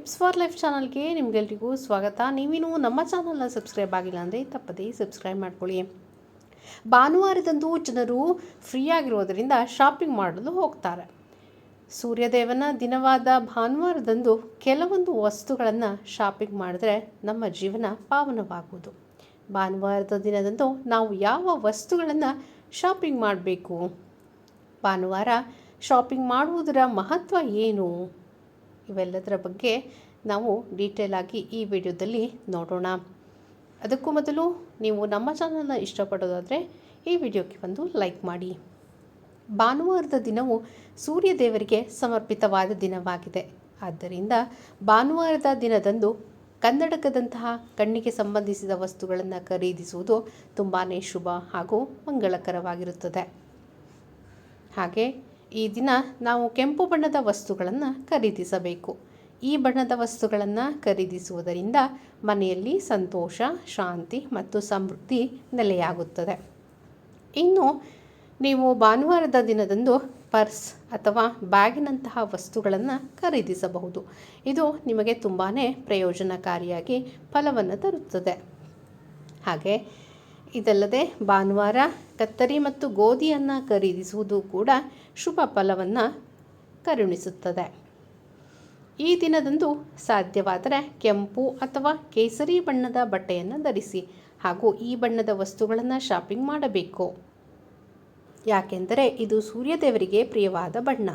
Tips for life ಚಾನಲ್ಗೆ ನಿಮಗೆಲ್ರಿಗೂ ಸ್ವಾಗತ. ನೀವಿನ ನಮ್ಮ ಚಾನಲ್ನ ಸಬ್ಸ್ಕ್ರೈಬ್ ಆಗಿಲ್ಲ ಅಂದರೆ ತಪ್ಪದೇ ಸಬ್ಸ್ಕ್ರೈಬ್ ಮಾಡ್ಕೊಳ್ಳಿ. ಭಾನುವಾರದಂದು ಜನರು ಫ್ರೀ ಆಗಿರೋದರಿಂದ ಶಾಪಿಂಗ್ ಮಾಡಲು ಹೋಗ್ತಾರೆ. ಸೂರ್ಯದೇವನ ದಿನವಾದ ಭಾನುವಾರದಂದು ಕೆಲವೊಂದು ವಸ್ತುಗಳನ್ನು ಶಾಪಿಂಗ್ ಮಾಡಿದ್ರೆ ನಮ್ಮ ಜೀವನ ಪಾವನವಾಗುವುದು. ಭಾನುವಾರದ ದಿನದಂದು ನಾವು ಯಾವ ವಸ್ತುಗಳನ್ನು ಶಾಪಿಂಗ್ ಮಾಡಬೇಕು? ಭಾನುವಾರ ಶಾಪಿಂಗ್ ಮಾಡುವುದರ ಮಹತ್ವ ಏನು? ಇವೆಲ್ಲದರ ಬಗ್ಗೆ ನಾವು ಡೀಟೇಲ್ ಆಗಿ ಈ ವಿಡಿಯೋದಲ್ಲಿ ನೋಡೋಣ. ಅದಕ್ಕೂ ಮೊದಲು ನೀವು ನಮ್ಮ ಚಾನಲ್ನ ಇಷ್ಟಪಡೋದಾದರೆ ಈ ವಿಡಿಯೋಕ್ಕೆ ಒಂದು ಲೈಕ್ ಮಾಡಿ. ಭಾನುವಾರದ ದಿನವು ಸೂರ್ಯ ದೇವರಿಗೆ ಸಮರ್ಪಿತವಾದ ದಿನವಾಗಿದೆ. ಆದ್ದರಿಂದ ಭಾನುವಾರದ ದಿನದಂದು ಕನ್ನಡಕದಂತಹ ಕಣ್ಣಿಗೆ ಸಂಬಂಧಿಸಿದ ವಸ್ತುಗಳನ್ನು ಖರೀದಿಸುವುದು ತುಂಬಾ ಶುಭ ಹಾಗೂ ಮಂಗಳಕರವಾಗಿರುತ್ತದೆ. ಹಾಗೆ ಈ ದಿನ ನಾವು ಕೆಂಪು ಬಣ್ಣದ ವಸ್ತುಗಳನ್ನು ಖರೀದಿಸಬೇಕು. ಈ ಬಣ್ಣದ ವಸ್ತುಗಳನ್ನು ಖರೀದಿಸುವುದರಿಂದ ಮನೆಯಲ್ಲಿ ಸಂತೋಷ, ಶಾಂತಿ ಮತ್ತು ಸಮೃದ್ಧಿ ನೆಲೆಯಾಗುತ್ತದೆ. ಇನ್ನು ನೀವು ಭಾನುವಾರದ ದಿನದಂದು ಪರ್ಸ್ ಅಥವಾ ಬ್ಯಾಗಿನಂತಹ ವಸ್ತುಗಳನ್ನು ಖರೀದಿಸಬಹುದು. ಇದು ನಿಮಗೆ ತುಂಬಾ ಪ್ರಯೋಜನಕಾರಿಯಾಗಿ ಫಲವನ್ನು ತರುತ್ತದೆ. ಹಾಗೆ ಇದಲ್ಲದೆ ಭಾನುವಾರ ಕತ್ತರಿ ಮತ್ತು ಗೋಧಿಯನ್ನು ಖರೀದಿಸುವುದು ಕೂಡ ಶುಭ ಫಲವನ್ನು ಕರುಣಿಸುತ್ತದೆ. ಈ ದಿನದಂದು ಸಾಧ್ಯವಾದರೆ ಕೆಂಪು ಅಥವಾ ಕೇಸರಿ ಬಣ್ಣದ ಬಟ್ಟೆಯನ್ನು ಧರಿಸಿ ಹಾಗೂ ಈ ಬಣ್ಣದ ವಸ್ತುಗಳನ್ನು ಶಾಪಿಂಗ್ ಮಾಡಬೇಕು. ಯಾಕೆಂದರೆ ಇದು ಸೂರ್ಯದೇವರಿಗೆ ಪ್ರಿಯವಾದ ಬಣ್ಣ.